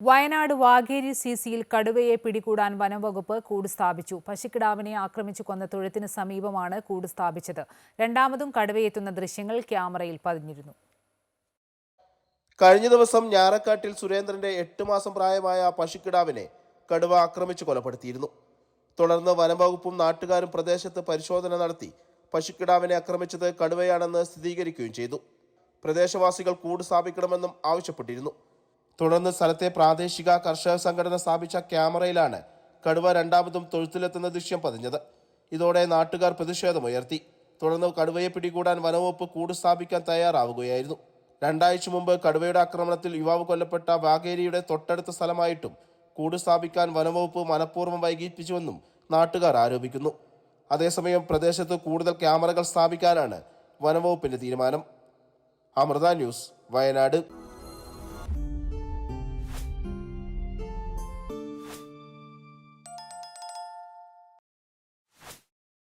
Wayanad Vageri C സിയിൽ കടുവയെ പിടികൂടാൻ വനംവകുപ്പ് കൂട് സ്ഥാപിച്ചു. പശുക്കിടാവിനെ ആക്രമിച്ചു കൊന്ന തുഴത്തിന് സമീപമാണ് കൂട് സ്ഥാപിച്ചത്. രണ്ടാമതും കടുവയെത്തുന്ന ദൃശ്യങ്ങൾ ക്യാമറയിൽ പതിഞ്ഞിരുന്നു. കഴിഞ്ഞ ദിവസം ഞാറക്കാട്ടിൽ സുരേന്ദ്രന്റെ എട്ട് മാസം പ്രായമായ പശുക്കിടാവിനെ കടുവ ആക്രമിച്ചു കൊലപ്പെടുത്തിയിരുന്നു. തുടർന്ന് വനംവകുപ്പും നാട്ടുകാരും പ്രദേശത്ത് പരിശോധന നടത്തി പശുക്കിടാവിനെ ആക്രമിച്ചത് കടുവയാണെന്ന് സ്ഥിരീകരിക്കുകയും ചെയ്തു. പ്രദേശവാസികൾ കൂട് സ്ഥാപിക്കണമെന്നും ആവശ്യപ്പെട്ടിരുന്നു. തുടർന്ന് സ്ഥലത്തെ പ്രാദേശിക കർഷക സംഘടന സ്ഥാപിച്ച ക്യാമറയിലാണ് കടുവ രണ്ടാമതും തൊഴുത്തിലെത്തുന്ന ദൃശ്യം പതിഞ്ഞത്. ഇതോടെ നാട്ടുകാർ പ്രതിഷേധമുയർത്തി തുടർന്ന് കടുവയെ പിടികൂടാൻ വനവകുപ്പ് കൂട് സ്ഥാപിക്കാൻ തയ്യാറാവുകയായിരുന്നു. രണ്ടാഴ്ച മുമ്പ് കടുവയുടെ ആക്രമണത്തിൽ യുവാവ് കൊല്ലപ്പെട്ട വാഗേരിയുടെ തൊട്ടടുത്ത സ്ഥലമായിട്ടും കൂട് സ്ഥാപിക്കാൻ വനവകുപ്പ് മനഃപൂർവം വൈകിപ്പിച്ചുവെന്നും നാട്ടുകാർ ആരോപിക്കുന്നു. അതേസമയം പ്രദേശത്ത് കൂടുതൽ ക്യാമറകൾ സ്ഥാപിക്കാനാണ് വനവകുപ്പിന്റെ തീരുമാനം. അമൃത ന്യൂസ് വയനാട്.